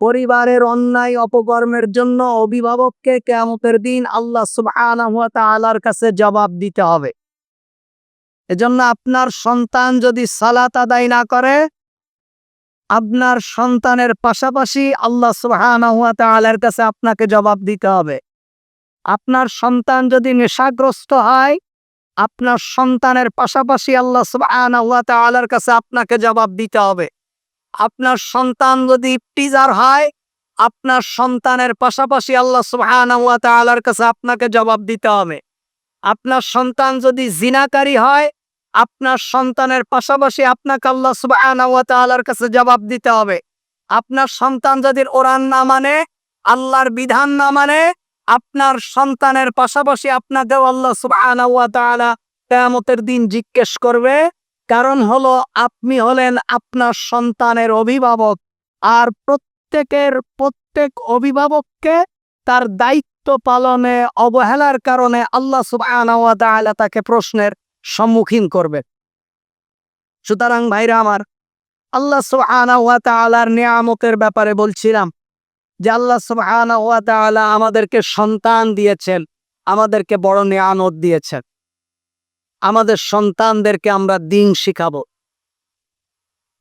পরিবারের অন্যায় অপকর্মের জন্য অভিভাবককে কেয়ামতের দিন আল্লাহ ওয়া কাছে জবাব দিতে হবে। এজন্য আপনার সন্তান যদি সালাত আদায় না করে, আপনার সন্তানের পাশাপাশি আল্লাহ তাআলার কাছে আপনাকে জবাব দিতে হবে। আপনার সন্তান যদি নেশাগ্রস্ত হয়, আপনার সন্তানের পাশাপাশি আল্লাহ তাআলার কাছে আপনাকে জবাব দিতে হবে। আপনার সন্তান যদি টিজার হয়, আপনার সন্তানের পাশাপাশি আল্লাহ ওয়া কাছে আপনাকে জবাব দিতে হবে। আপনার সন্তান যদি জিনাকারী হয়, আপনার সন্তানের পাশাপাশি আপনাকে আল্লাহ সুবহানাহু ওয়া তাআলার কাছে জবাব দিতে হবে। আপনার সন্তান যদি ওরান না মানে আল্লাহর বিধান না মানে আপনার সন্তানের পাশাপাশি আপনাকেও আল্লাহ তাআলা কিয়ামতের দিন জিজ্ঞেস করবে কারণ হলো আপনি হলেন আপনার সন্তানের অভিভাবক আর প্রত্যেকের প্রত্যেক অভিভাবককে তার দায়িত্ব পালনে অবহেলার কারণে আল্লাহ ওয়া তাকে প্রশ্নের সম্মুখীন করবে। সুতরাং ভাইরা আমার, আল্লাহ তাআলার নিয়ামতের ব্যাপারে বলছিলাম যে আল্লাহ তাআলা আমাদেরকে সন্তান দিয়েছেন, আমাদেরকে বড় নিয়ামত দিয়েছেন। আমাদের সন্তানদেরকে আমরা দিন শিখাবো।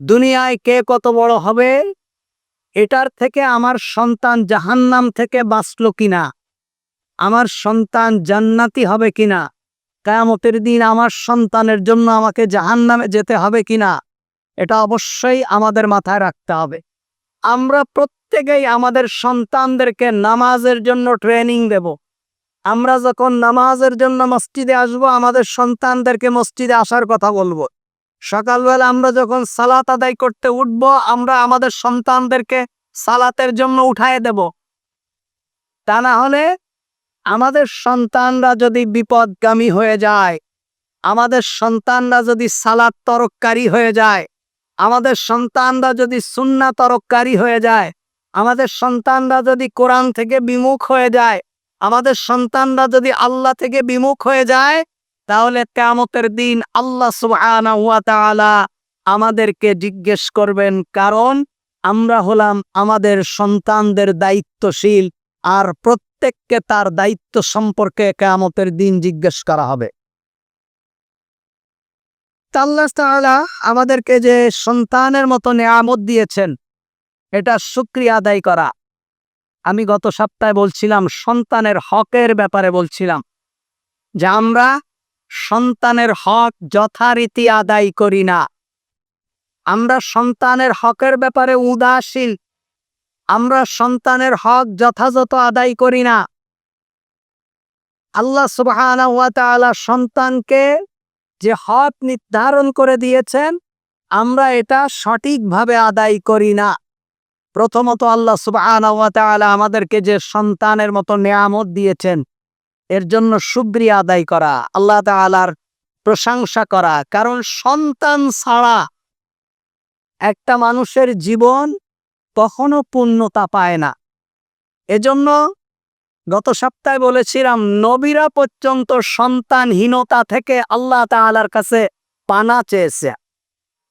দুনিয়ায় কে কত বড় হবে? এটার থেকে আমার সন্তান জাহান্নাম থেকে বাঁচল কিনা? আমার সন্তান জান্নাতি হবে কিনা? কায়ামতের দিন আমার সন্তানের জন্য আমাকে জাহান্নামে যেতে হবে কিনা? এটা অবশ্যই আমাদের মাথায় রাখতে হবে। আমরা প্রত্যেকেই আমাদের সন্তানদেরকে নামাজের জন্য ট্রেনিং দেব। আমরা যখন নামাজের জন্য মসজিদে আসব, আমাদের সন্তানদেরকে মসজিদে আসার কথা বলব। সকালবেলা আমরা যখন সালাত আদায় করতে উঠব, আমরা আমাদের সন্তানদেরকে সালাতের জন্য উঠায় দেব। তা না হলে আমাদের সন্তানরা যদি বিপদগামী হয়ে যায়, আমাদের সন্তানরা যদি সালাত তরককারী হয়ে যায়, আমাদের সন্তানরা যদি সুন্না তরককারী হয়ে যায়, আমাদের সন্তানরা যদি কোরআন থেকে বিমুখ হয়ে যায় আমাদের সন্তানরা যদি আল্লাহ থেকে বিমুখ হয়ে যায়, তাহলে কেয়ামতের দিন আল্লাহ তাআলা আমাদেরকে জিজ্ঞেস করবেন, কারণ আমরা হলাম আমাদের সন্তানদের দায়িত্বশীল আর প্রত্যেককে তার দায়িত্ব সম্পর্কে কেয়ামতের দিন জিজ্ঞেস করা হবে। আল্লাহ তাআলা আমাদেরকে যে সন্তানের মতো নেয়ামত দিয়েছেন, এটা শুক্রিয়া আদায় করা। আমি গত সপ্তাহে বলছিলাম, সন্তানের হকের ব্যাপারে বলছিলাম যে আমরা সন্তানের হক যথারীতি আদায় করি না। আমরা সন্তানের হকের ব্যাপারে উদাসীন। আমরা সন্তানের হক যথাযথ আদায় করি না। আল্লাহ ওয়া সন্তানকে যে হক নির্ধারণ করে দিয়েছেন, আমরা এটা সঠিকভাবে আদায় করি না। প্রথমত আল্লাহ তাআলা আমাদেরকে যে সন্তানের মতো নেয়ামত দিয়েছেন, এর জন্য শুকরিয়া আদায় করা, আল্লাহ তাআলার প্রশংসা করা। কারণ সন্তান ছাড়া একটা মানুষের জীবন কখনো পূর্ণতা পায় না। এজন্য গত সপ্তাহে বলেছিলাম, নবীরা পর্যন্ত সন্তানহীনতা থেকে আল্লাহ তাআলার কাছে পানা চেয়েছে,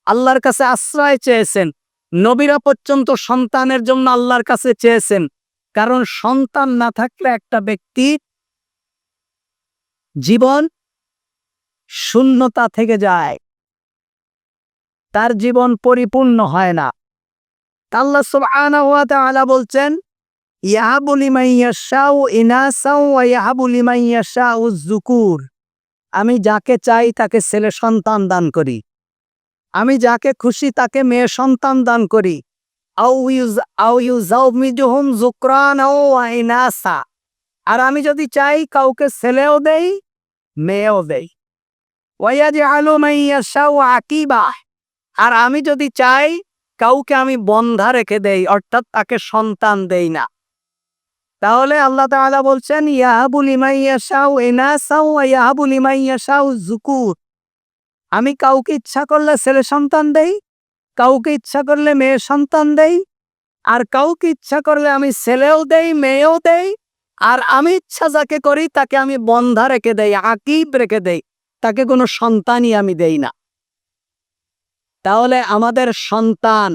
আল্লাহর কাছে আশ্রয় চেয়েছেন। নবীরা পর্যন্ত সন্তানের জন্য আল্লাহর কাছে চেয়েছেন। কারণ সন্তান না থাকলে একটা ব্যক্তি জীবন শূন্যতা থেকে যায়। তার জীবন পরিপূর্ণ হয় না। আল্লাহ তাআলা বলছেন আমি যাকে চাই তাকে ছেলে সন্তান দান করি। আমি যাকে খুশি তাকে মেয়ে সন্তান দান করি। আউ আউ ওয়া ইনাসা আর আমি যদি চাই কাউকে ছেলেও দেই, মেয়েও দেই। ওয়াইয়াজআলু মান ইয়াশাউ আকিবা। আর আমি যদি চাই কাউকে আমি বন্ধা রেখে দেই, অর্থাৎ তাকে সন্তান দেই না। তাহলে আল্লাহ তাআলা বলছেন, ইয়াহাবু লিমান ইয়াশাউ ইনাসাও ওয়া ইয়াহাবু লিমান ইয়াশাউ যুকুর। আমি কাউকে ইচ্ছা করলে ছেলে সন্তান দেই, কাউকে ইচ্ছা করলে মেয়ে সন্তান দেই, আর কাউকে ইচ্ছা করলে আমি ছেলেও দেই, মেয়েও দেই, আর আমি ইচ্ছা যাকে করি তাকে আমি বন্ধা রেখে দেই, আকিব রেখে দেই, তাকে কোনো সন্তানই আমি দেই না। তাহলে আমাদের সন্তান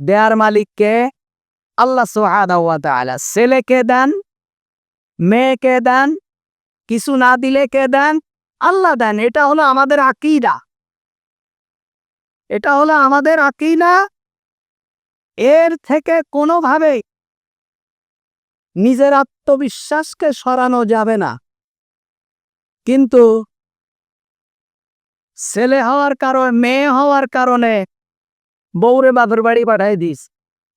দেয়ার মালিককে আল্লাহ তাআলা। ছেলেকে দেন? মেয়েকে দেন? কিছু না দিলে কে দেন? আল্লাহ দেন, এটা হলো আমাদের আকীদা। এটা হলো আমাদের আকীদা। এর থেকে কোনোভাবেই নিজের আত্মবিশ্বাসকে সরানো যাবে না। কিন্তু ছেলে হওয়ার কারণে, মেয়ে হওয়ার কারণে বউরে বাপের বাড়ি পাঠাই দিস।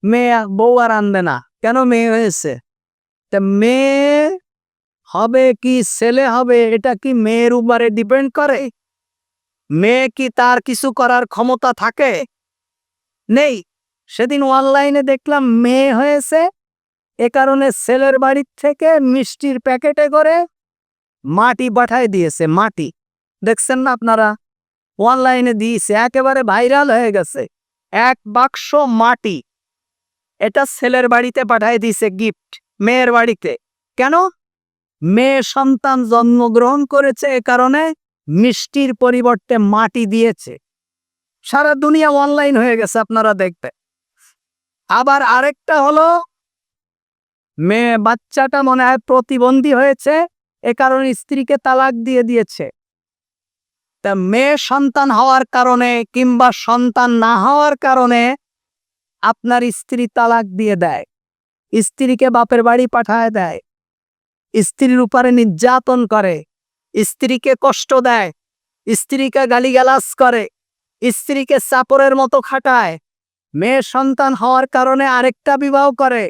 মেয়ে, বউ আর আনবে না। কেন মেয়ে হয়েছে? তা মেয়ে হবে কি ছেলে হবে, এটা কি মেয়ের উপরে ডিপেন্ড করে? মেয়ে কি তার কিছু করার ক্ষমতা থাকে? নেই। সেদিন অনলাইনে দেখলাম মেয়ে হয়েছে, এ কারণে ছেলের বাড়ির থেকে মিষ্টির প্যাকেটে করে মাটি পাঠায় দিয়েছে, মাটি। দেখছেন না আপনারা? অনলাইনে দিয়েছে, একেবারে ভাইরাল হয়ে গেছে। এক বাক্স মাটি। এটা ছেলের বাড়িতে পাঠায় দিয়েছে গিফট মেয়ের বাড়িতে। কেন? মেয়ে সন্তান জন্মগ্রহণ করেছে এ কারণে মিষ্টির পরিবর্তে মাটি দিয়েছে। সারা দুনিয়া অনলাইন হয়ে গেছে আপনারা দেখতে। আবার আরেকটা হলো, মেয়ে বাচ্চাটা মনে হয় প্রতিবন্ধী হয়েছে, এ কারণে স্ত্রীকে তালাক দিয়ে দিয়েছে। তা মেয়ে সন্তান হওয়ার কারণে কিংবা সন্তান না হওয়ার কারণে আপনার স্ত্রী তালাক দিয়ে দেয়। স্ত্রীকে বাপের বাড়ি পাঠায় দেয়। স্ত্রীর উপরে নির্যাতন করে, স্ত্রীকে কষ্ট দেয়, স্ত্রীকে গালিগালাজ করে, স্ত্রীকে চাপরের মতো খাটায়, মেয়ে সন্তান হওয়ার কারণে আরেকটা বিবাহ করে।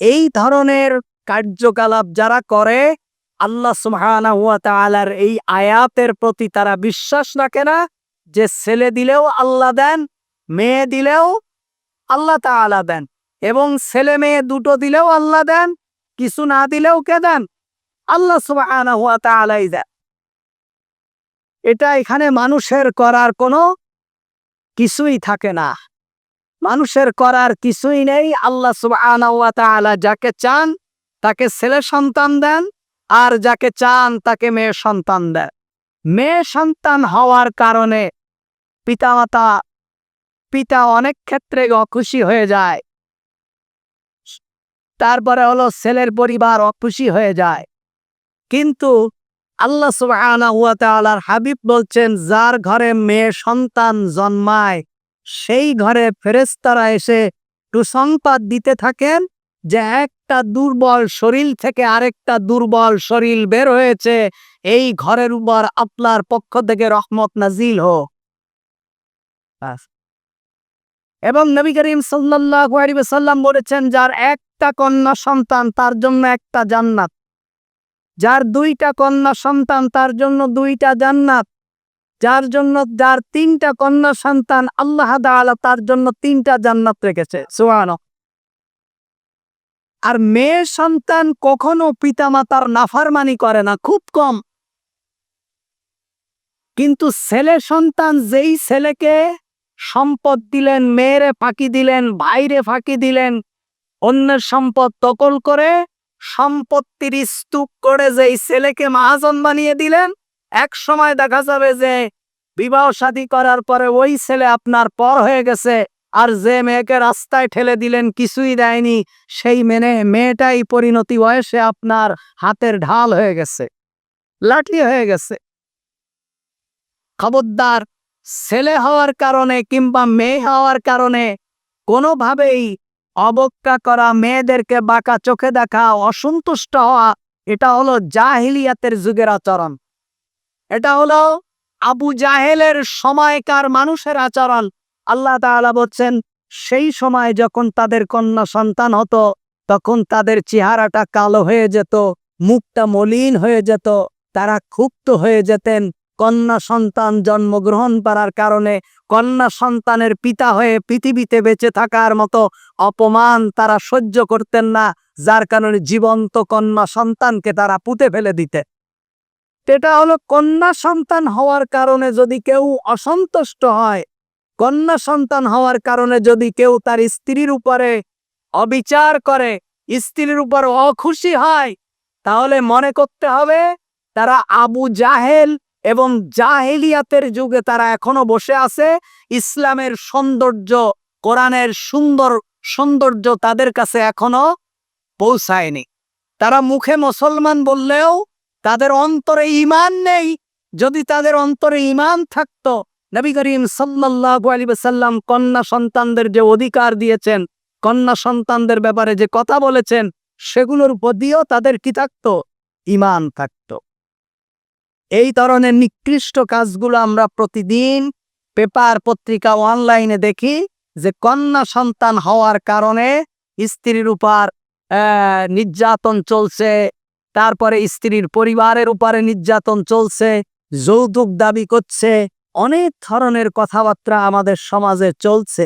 এই ধরনের কার্যকলাপ যারা করে, আল্লাহ সুবহানাহু ওয়া তাআলার এই আয়াতের প্রতি তারা বিশ্বাস রাখে না যে ছেলে দিলেও আল্লাহ দেন, মেয়ে দিলেও আল্লাহ তাআলা দেন এবং ছেলে মেয়ে দুটো দিলেও আল্লাহ দেন। কিছু না দিলেও কে দেন? আল্লাহ তাআলাই দেন। এটা এখানে মানুষের করার কোনো কিছুই থাকে না। মানুষের করার কিছুই নেই। আল্লাহ তাআলা যাকে চান তাকে ছেলে সন্তান দেন আর যাকে চান তাকে মেয়ে সন্তান দেন। মেয়ে সন্তান হওয়ার কারণে পিতামাতা, পিতা অনেক ক্ষেত্রে অখুশি হয়ে যায়। তারপরে হলো ছেলের পরিবার অখুশি হয়ে যায় কিন্তু আল্লাহ তাআলার হাবিব বলছেন, যার ঘরে মেয়ে সন্তান জন্মায়, সেই ঘরে ফেরেস্তারা এসে সুসংবাদ দিতে থাকেন যে একটা দুর্বল শরীর থেকে আরেকটা দুর্বল শরীর বের হয়েছে, এই ঘরের উপর আপনার পক্ষ থেকে রহমত নাজিল হোক। এবং নবী করিম ওয়াসাল্লাম বলেছেন, যার একটা কন্যা সন্তান, তার জন্য একটা জান্নাত। যার দুইটা কন্যা সন্তান, তার জন্য দুইটা জান্নাত। যার জন্য, যার তিনটা কন্যা সন্তান, আল্লাহ তাআলা তার জন্য তিনটা জান্নাত রেখেছে। সুবহানাল্লাহ। আর মেয়ে সন্তান কখনো পিতামাতার নাফারমানি করে না, খুব কম। কিন্তু ছেলে সন্তান যেই ছেলেকে সম্পদ দিলেন মেয়েরে ফাঁকি দিলেন ভাইরে ফাঁকি দিলেন। অন্যের সম্পদ দখল করে সম্পত্তির স্তূপ করে যেই ছেলেকে মহাজন বানিয়ে দিলেন, এক সময় দেখা যাবে যে বিবাহ শাদী করার পরে ওই ছেলে আপনার পর হয়ে গেছে, আর যে মেয়েকে রাস্তায় ঠেলে দিলেন কিছুই দেয়নি, সেই মেনে, মেয়েটাই পরিণতি বয়সে আপনার হাতের ঢাল হয়ে গেছে, লাঠি হয়ে গেছে। খবরদার ছেলে হওয়ার কারণে কিংবা মেয়ে হওয়ার কারণে কোনোভাবেই অবজ্ঞা করা, মেয়েদেরকে বাঁকা চোখে দেখা, অসন্তুষ্ট হওয়া, এটা হলো জাহিলিয়াতের যুগের আচরণ। এটা হলো আবু জাহেলের সময়কার মানুষের আচরণ। আল্লাহ তাআলা বলছেন, সেই সময় যখন তাদের কন্যা সন্তান হতো, তখন তাদের চেহারাটা কালো হয়ে যেত, মুখটা মলিন হয়ে যেত, তারা ক্ষুব্ধ হয়ে যেতেন। কন্যা সন্তান জন্মগ্রহণ করার কারণে কন্যা সন্তানের পিতা হয়ে পৃথিবীতে বেঁচে থাকার মতো অপমান তারা সহ্য করতেন না, যার কারণে জীবন্ত কন্যা সন্তানকে তারা পুঁতে ফেলে দিতে। এটা হলো কন্যা সন্তান হওয়ার কারণে যদি কেউ অসন্তুষ্ট হয়, কন্যা সন্তান হওয়ার কারণে যদি কেউ তার স্ত্রীর উপরে অবিচার করে, স্ত্রীর উপর অখুশি হয়, তাহলে মনে করতে হবে তারা আবু জাহেল এবং জাহেলিয়াতের যুগে তারা এখনও বসে আছে। ইসলামের সৌন্দর্য, কোরআনের সুন্দর সৌন্দর্য তাদের কাছে এখনও পৌঁছায়নি। তারা মুখে মুসলমান বললেও তাদের অন্তরে ইমান নেই। যদি তাদের অন্তরে ইমান থাকতো, নবী করিম আলাইহি ওয়াসাল্লাম কন্যা সন্তানদের যে অধিকার দিয়েছেন, কন্যা সন্তানদের ব্যাপারে যে কথা বলেছেন, সেগুলোর উপর দিয়েও তাদের কি থাকতো? ইমান থাকতো। এই ধরনের নিকৃষ্ট কাজগুলো আমরা প্রতিদিন পেপার, পত্রিকা, অনলাইনে দেখি যে কন্যা সন্তান হওয়ার কারণে স্ত্রীর উপর নির্যাতন চলছে। তারপরে স্ত্রীর পরিবারের উপরে নির্যাতন চলছে, যৌতুক দাবি করছে। অনেক ধরনের কথাবার্তা আমাদের সমাজে চলছে।